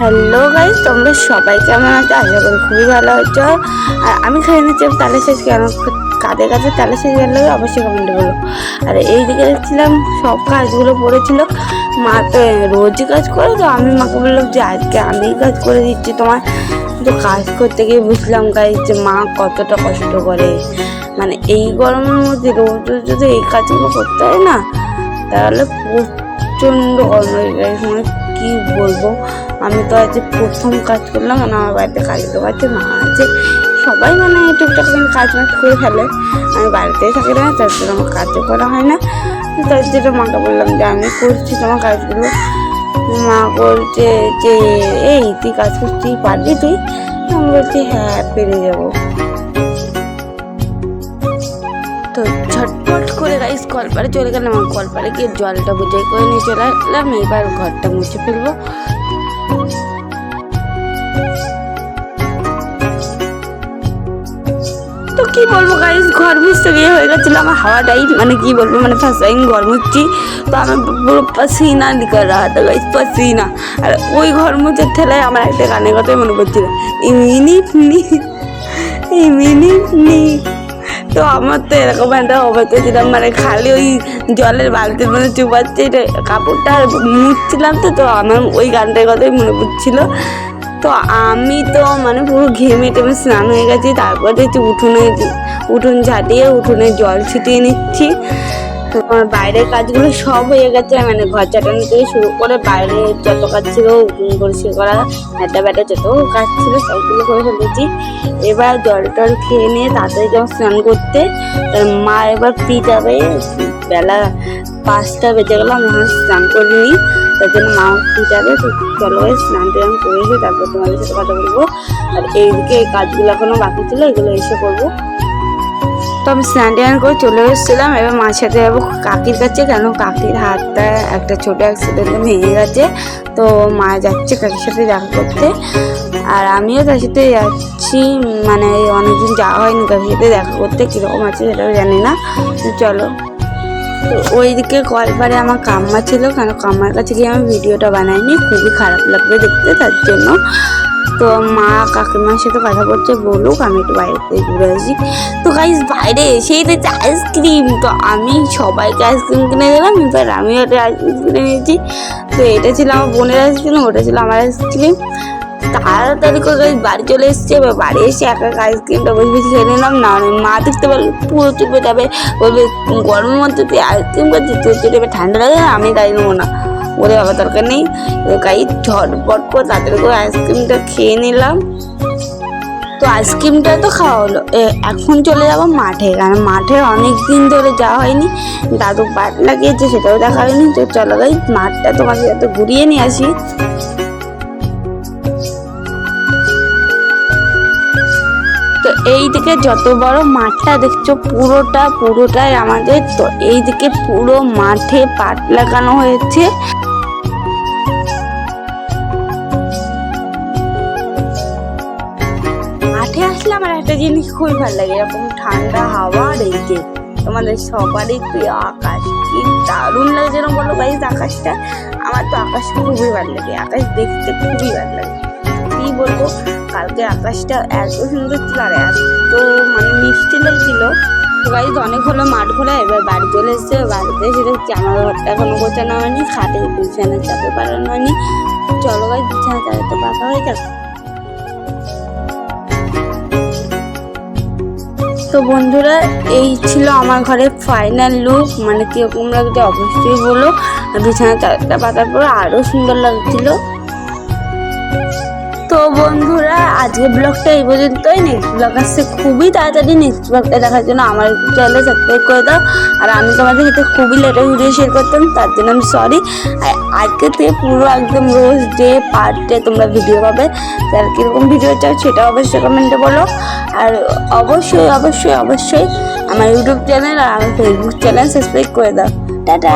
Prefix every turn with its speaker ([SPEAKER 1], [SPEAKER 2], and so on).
[SPEAKER 1] Hello guys তোমরা সবাই কেমন আছো? আশা করি খুবই ভালো হচ্ছে আর আমি খাই নিচ্ছি তালে শেষ কেন কাদের কাছে তালে শেষ গেল অবশ্যই কমেন্টে বলো। আর এইদিকে দেখছিলাম সব কাজগুলো পড়েছিল। মা তো রোজই কাজ করে, তো আমি মাকে বললাম যে আজকে আমিই কাজ করে দিচ্ছি। তোমার তো কাজ করতে গিয়ে বুঝলাম গাইজ যে মা কতটা কষ্ট করে। মানে এই গরমের মধ্যে রোজ রোজ যদি এই কাজগুলো করতে হয় না, তাহলে প্রচণ্ড গরম হয়ে যায় মানে কী বলব? আমি তো আজ প্রথম কাজ করলাম মানে আমার বাড়িতে কাজ লোক আছে, মা আছে। সবাই মানে টুকটাক কাজ মাজ করে ফেলে। আমি বাড়িতেই থাকি না, তার জন্য আমার কাজও করা হয় না। তার জন্য মাকে বললাম যে, আমি করছি তোমার কাজগুলো। মা বলছে যে, এই, তুই কাজ করছিস পারবি তুই? আমি বলছি হ্যাঁ পেরে যাব। তো করে রাইস কলপারে চলে গেলাম। আমার কলপারে গিয়ে জলটা বুঝাই করে নিয়ে চলে আসলাম এবার ঘরটা মুছে ফেলব। তো কি বলব গাইস ঘর মুছতে গিয়ে হয়ে গেছিল আমার হাওয়াটাই মানে কি বলব মানে ফার্স্ট টাইম ঘর মুছছি। তো আমি পুরো পাসিনা নিকল রাহা था গাইস পাসিনা। আর ওই ঘর মুছার ঠেলায় আমার একটা গানের কথাই মনে পড়ছিল ইমিনি ফিনি ইমিনি ফিনি তো আমার তো এরকম একটা অবস্থা ছিলাম মানে খালি ওই জলের বালতির মধ্যে চুপাচ্ছে, এটা কাপড়টা মুছছিলাম তো তো আমার ওই গানটার কথাই মনে পড়ছিল। তো আমি তো মানে পুরো ঘেমে টেমে স্নান হয়ে গেছি, তারপরে উঠোনে, উঠোন ঝাঁটিয়ে উঠোনে জল ছিটিয়ে নিচ্ছি। তো আমার বাইরের কাজগুলো সব হয়ে গেছে মানে ঘর চাটানো থেকে শুরু করে বাইরে যত কাজ ছিল পরিষ্কার করা একটা ব্যাটা যত কাজ ছিল সবগুলো করে ফেলেছি। এবার জল টল খেয়ে নিয়ে তাড়াতাড়ি যখন স্নান করতে। তার মা এবার ফ্রি পিটাবে বেলা পাঁচটা বেজে গেল, আমি এখন স্নান করিনি। তার জন্য মা পিটাবে তো চলো স্নান টান করে এসে তারপর তোমাদের সাথে কথা বলব। আর এইদিকে এই কাজগুলো এখনও বাকি ছিল, এগুলো এসে করব। আমি স্নান টান করে চলে এসেছিলাম। এবার মার সাথে যাব কাকির কাছে। কেন? কাকির হাতটা একটা ছোট অ্যাক্সিডেন্টে ভেঙে গেছে। তো মা যাচ্ছে কাকির সাথে দেখা করতে। আর আমিও তার সাথে যাচ্ছি। মানে অনেকদিন যাওয়া হয়নি কাকির সাথে দেখা করতে। কীরকম আছে সেটাও জানি না। চলো। ওইদিকে কলপারে আমার কাম্মা ছিল। কেন? কাম্মার কাছে গিয়ে আমি ভিডিওটা বানাইনি। খুবই খারাপ লাগবে দেখতে তার জন্য। তো মা কাকিমার সাথে কথা বলছে, বলুক, আমি একটু বাইরে থেকে ঘুরে আসি। তো গাইজ বাইরে এসেই দেখছি আইসক্রিম তো আমি সবাইকে আইসক্রিম কিনে দিলাম, এবার আমিও একটা আইসক্রিম কিনে নিয়েছি। তো এটা ছিল আমার বোনের আইসক্রিম ওটা ছিল আমার আইসক্রিম তাড়াতাড়ি করে বাড়ি চলে এসছে, এবার বাড়ি এসে একা একা আইসক্রিমটা বসে বসে খেয়ে নিলাম। না মা দেখতে পারলে পুরো চুপে যাবে, বলবে, গরমের মধ্যে তুই আইসক্রিম করছিস তোর এবার ঠান্ডা লাগে না আমি তাই নেব না। ওরে বাবা, দরকার নেই। গাই ঝটপট করে তাড়াতাড়ি করে আইসক্রিমটা খেয়ে নিলাম। তো আইসক্রিমটা তো খাওয়া হলো। এখন চলে যাব মাঠে। কারণ মাঠে অনেক দিন ধরে যাওয়া হয়নি। দাদু বাট লাগিয়েছে সেটাও দেখা হয়নি। তো চলো গাই, মাঠটা তোমাকে এত ঘুরিয়ে নিয়ে আসি। এই দিকে যত বড় মাঠটা দেখছ, পুরোটা, পুরোটাই আমাদের তো এই দিকে পুরো মাঠে পাট লাগানো হয়েছে। মাঠে আসলে আমার একটা জিনিস খুবই ভালো লাগে, এরকম ঠান্ডা হাওয়া আর এই যে তোমাদের সবারই প্রিয় আকাশ। কি দারুণ লাগে যেন বলো গাইজ আকাশটা। আমার তো আকাশ খুবই ভালো লাগে, আকাশ দেখতে খুবই ভালো লাগে। কি বলব? কালকে আকাশটা এত সুন্দর ছিল আর এত মানে মিষ্টি লাগছিল। তো অনেক হলো মাঠ ঘোরা এবার বাড়ি চলে এসছে। বাড়িতে এসে দেখছি আমার ঘরটা এখনও গোছানো হয়নি, খাটে বিছানা চাপে পালানো হয়নি। চলো গাইজ বিছানা চালাতে পাকা হয়ে যাক। তো বন্ধুরা, এই ছিল আমার ঘরের ফাইনাল লুক মানে কীরকম লাগছে অবশ্যই বলো। বিছানা চাদরটা পাতার পর আরও সুন্দর লাগছিল। তো বন্ধুরা আজকে ব্লগটা এই পর্যন্তই। নেক্সট ব্লগ আসছে খুবই তাড়াতাড়ি। নেক্সট ব্লগটা দেখার জন্য আমার চ্যানেলে সাবস্ক্রাইব করে দাও। আর আমি তোমাদের সাথে খুবই লেটে ভিডিও শেয়ার করতাম, তার জন্য আমি সরি আর আজকে থেকে পুরো একদম রোজ ডে পার্ট ডে তোমরা ভিডিও পাবে। যার কীরকম ভিডিও চাও সেটা অবশ্যই কমেন্টে বলো। আর অবশ্যই অবশ্যই অবশ্যই আমার ইউটিউব চ্যানেল আর আমার ফেসবুক চ্যানেল সাবস্ক্রাইব করে দাও। টাটা!